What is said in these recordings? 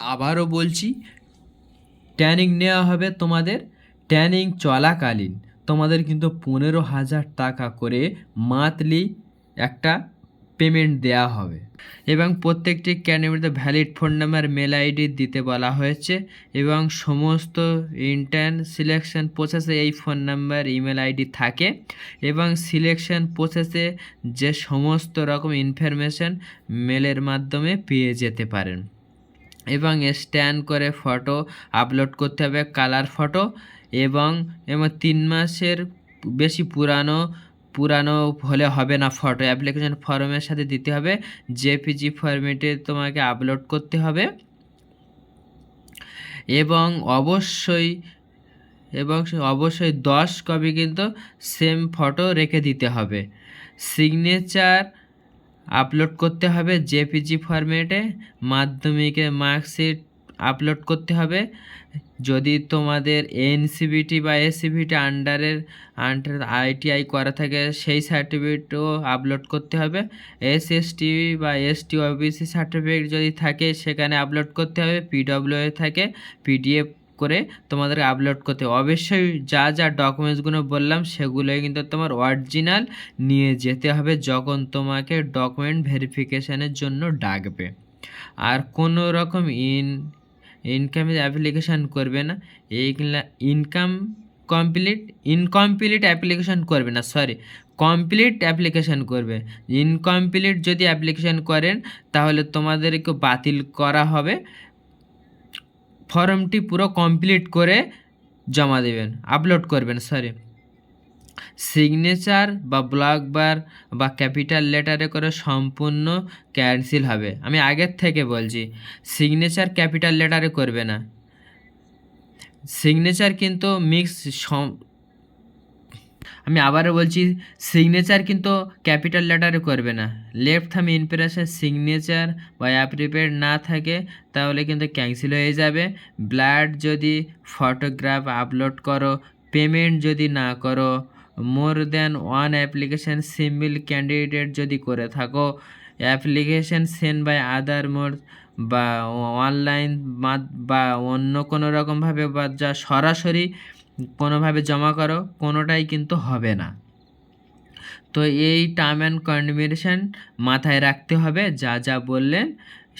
আবারও বলছি ট্যানিং নেওয়া হবে তোমাদের ট্যানিং চলাকালীন। তোমাদের কিন্তু পনেরো হাজার টাকা করে মান্থলি একটা পেমেন্ট দেওয়া হবে। এবং প্রত্যেকটি ক্যান্ডিডেটে valid phone number mail ID দিতে বলা হয়েছে। এবং সমস্ত ইন্টার্ন সিলেকশন প্রসেসে এই ফোন নাম্বার ইমেল আইডি থাকে। এবং সিলেকশন প্রসেসে যে সমস্ত রকম ইনফরমেশন মেলের মাধ্যমে পেয়ে যেতে পারেন। এবং স্ক্যান করে ফটো আপলোড করতে হবে কালার ফটো এবং এবং তিন মাসের বেশি পুরানো পুরানো হলে হবে না ফটো। অ্যাপ্লিকেশন ফর্মের সাথে দিতে হবে। জেপিজি ফর্মেটে তোমাকে আপলোড করতে হবে। এবং অবশ্যই এবং অবশ্যই দশ কপি কিন্তু সেম ফটো রেখে দিতে হবে। সিগনেচার আপলোড করতে হবে জেপিজি ফরম্যাটে মাধ্যমিকে মার্কশিট আপলোড করতে হবে। যদি তোমাদের এনসিবিটি বা এসিবিটি আন্ডারের আন্ডার আইটিআই করা থাকে, সেই সার্টিফিকেটও আপলোড করতে হবে। এস এসএসটি বা এসটি ওবিসি সার্টিফিকেট যদি থাকে, সেখানে আপলোড করতে হবে পিডব্লিউ থাকে পিডিএফ করে তোমাদেরকে আপলোড করতে অবশ্যই যা যা ডকুমেন্টসগুলো বললাম, সেগুলোই কিন্তু তোমার অরিজিনাল নিয়ে যেতে হবে যখন তোমাকে ডকুমেন্ট ভেরিফিকেশানের জন্য ডাকবে। আর কোনো রকম ইন ইনকামের অ্যাপ্লিকেশান করবে না। এইগুলা ইনকাম কমপ্লিট ইনকমপ্লিট অ্যাপ্লিকেশান করবে না সরি কমপ্লিট অ্যাপ্লিকেশান করবে। ইনকমপ্লিট যদি অ্যাপ্লিকেশান করেন, তাহলে তোমাদেরকে বাতিল করা হবে। ফর্মটি পুরো কমপ্লিট করে জমা দেবেন আপলোড করবেন সরি সিগনেচার বা ব্লক বার বা ক্যাপিটাল লেটারে করে সম্পূর্ণ ক্যান্সেল হবে। আমি আগের থেকে বলছি সিগনেচার ক্যাপিটাল লেটারে করবে না। সিগনেচার কিন্তু মিক্স আমি আবারও বলছি সিগনেচার কিন্তু ক্যাপিটাল লেটারে করবে না। লেফট থাম ইনপ্রেসের সিগনেচার বা অ্যাপ্রিপেড না থাকে, তাহলে কিন্তু ক্যান্সেল হয়ে যাবে। ব্লাড যদি ফটোগ্রাফ আপলোড করো পেমেন্ট যদি না করো more than one application simple candidate যদি করে থাকো application send by other mode বা অনলাইন বা অন্য কোনো রকমভাবে বা যা সরাসরি কোনোভাবে জমা করো, কোনোটাই কিন্তু হবে না। তো এই টার্ম অ্যান্ড কন্ডিশন মাথায় রাখতে হবে, যা যা বললেন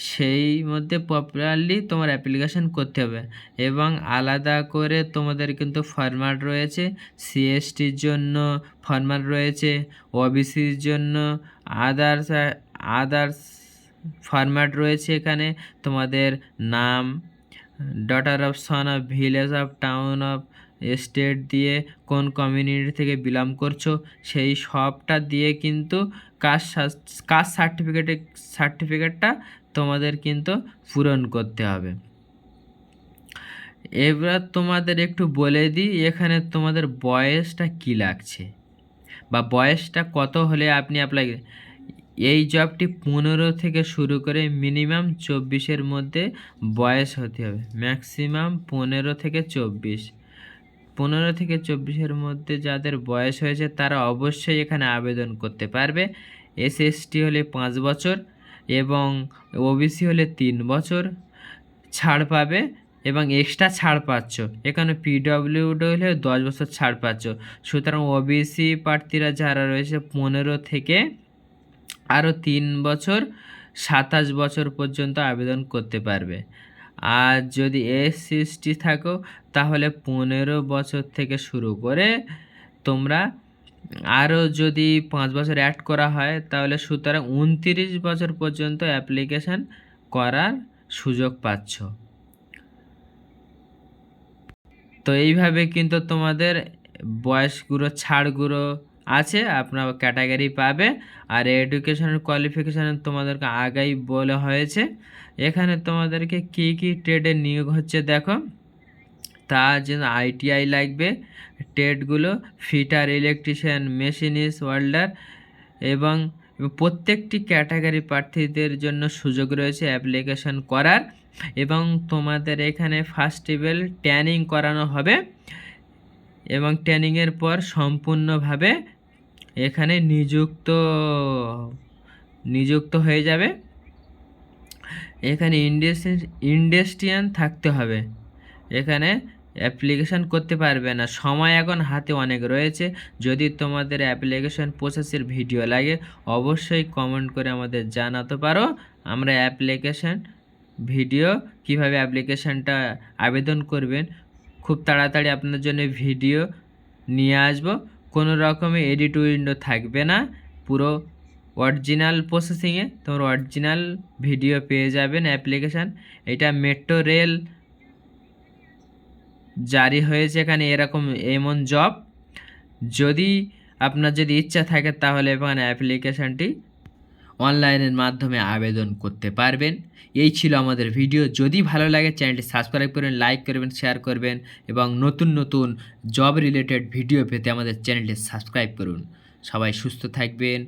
সেই মধ্যে প্রপারলি তোমার অ্যাপ্লিকেশান করতে হবে। এবং আলাদা করে তোমাদের কিন্তু ফরম্যাট রয়েছে সিএসটির জন্য ফরম্যাট রয়েছে ওবিসির জন্য আদার্স আদার্স ফরম্যাট রয়েছে এখানে। তোমাদের নাম daughter of son of village of town of state দিয়ে কোন কমিউনিটি থেকে বিলং করছ, সেই সবটা দিয়ে কিন্তু কাস্ট কাস্ট সার্টিফিকেটে সার্টিফিকেটটা তোমাদের কিন্তু পূরণ করতে হবে। এবার তোমাদের একটু বলে দিই, এখানে তোমাদের বয়সটা কী লাগছে? বা বয়সটা কত হলে আপনি অ্যাপ্লাই এই জবটি পনেরো থেকে শুরু করে মিনিমাম চব্বিশের মধ্যে বয়স হতে হবে। ম্যাক্সিমাম পনেরো থেকে চব্বিশ। পনেরো থেকে চব্বিশের মধ্যে যাদের বয়স হয়েছে তারা অবশ্যই এখানে আবেদন করতে পারবে। এসএসটি হলে পাঁচ বছর এবং ওবিসি হলে তিন বছর ছাড় পাবে এবং এক্সট্রা ছাড় পাচ্ছ। এখানে পিডব্লিউডি হলে দশ বছর ছাড় পাচ্ছ। সুতরাং ওবিসি প্রার্থীরা যারা রয়েছে পনেরো থেকে আরও তিন বছর, সাতাশ বছর পর্যন্ত আবেদন করতে পারবে। আর যদি এসসিএসটি থাকো তাহলে পনেরো বছর থেকে শুরু করে তোমরা আরও যদি পাঁচ বছর অ্যাড করা হয়, তাহলে সুতরাং উনতিরিশ বছর পর্যন্ত অ্যাপ্লিকেশান করার সুযোগ পাচ্ছ। তো এইভাবে কিন্তু তোমাদের বয়সগুলো ছাড়গুলো আছে, আপনার ক্যাটাগরি পাবে। আর এডুকেশনাল কোয়ালিফিকেশান তোমাদেরকে আগেই বলা হয়েছে। এখানে তোমাদেরকে কি কি ট্রেডে নিয়োগ হচ্ছে দেখো। তার জন্য আইটিআই লাগবে। টেটগুলো ফিটার ইলেকট্রিশিয়ান, মেশিনিস্ট ওয়েল্ডার এবং প্রত্যেকটি ক্যাটাগরি প্রার্থীদের জন্য সুযোগ রয়েছে অ্যাপ্লিকেশন করার এবং তোমাদের এখানে ফার্স্ট লেভেল ট্যানিং করানো হবে এবং ট্রেনিংয়ের পর সম্পূর্ণভাবে এখানে নিযুক্ত নিযুক্ত হয়ে যাবে। এখানে ইন্ডাস্ট্রি, ইন্ডাস্ট্রিয়ান থাকতে হবে। এখানে অ্যাপ্লিকেশন করতে পারবে না। সময় এখন হাতে অনেক রয়েছে। যদি তোমাদের অ্যাপ্লিকেশন প্রসেসের ভিডিও লাগে, অবশ্যই কমেন্ট করে আমাদের জানাতে পারো। আমরা অ্যাপ্লিকেশন ভিডিও কীভাবে অ্যাপ্লিকেশনটা আবেদন করবেন, খুব তাড়াতাড়ি আপনার জন্য ভিডিও নিয়ে আসব। কোনো রকমের এডিট উইন্ডো থাকবে না। পুরো অরিজিনাল প্রসেসিংয়ে তোমার অরিজিনাল ভিডিও পেয়ে যাবেন অ্যাপ্লিকেশান। এটা মেট্রো রেল জারি হয়েছে এখানে এরকম এমন জব যদি আপনার যদি ইচ্ছা থাকে তাহলে এখানে অ্যাপ্লিকেশানটি অনলাইনের মাধ্যমে আবেদন করতে পারবেন। এই ছিল আমাদের ভিডিও যদি ভালো লাগে চ্যানেলটি সাবস্ক্রাইব করবেন লাইক করবেন শেয়ার করবেন এবং নতুন নতুন জব রিলেটেড ভিডিও পেতে আমাদের চ্যানেলটি সাবস্ক্রাইব করুন। সবাই সুস্থ থাকবেন।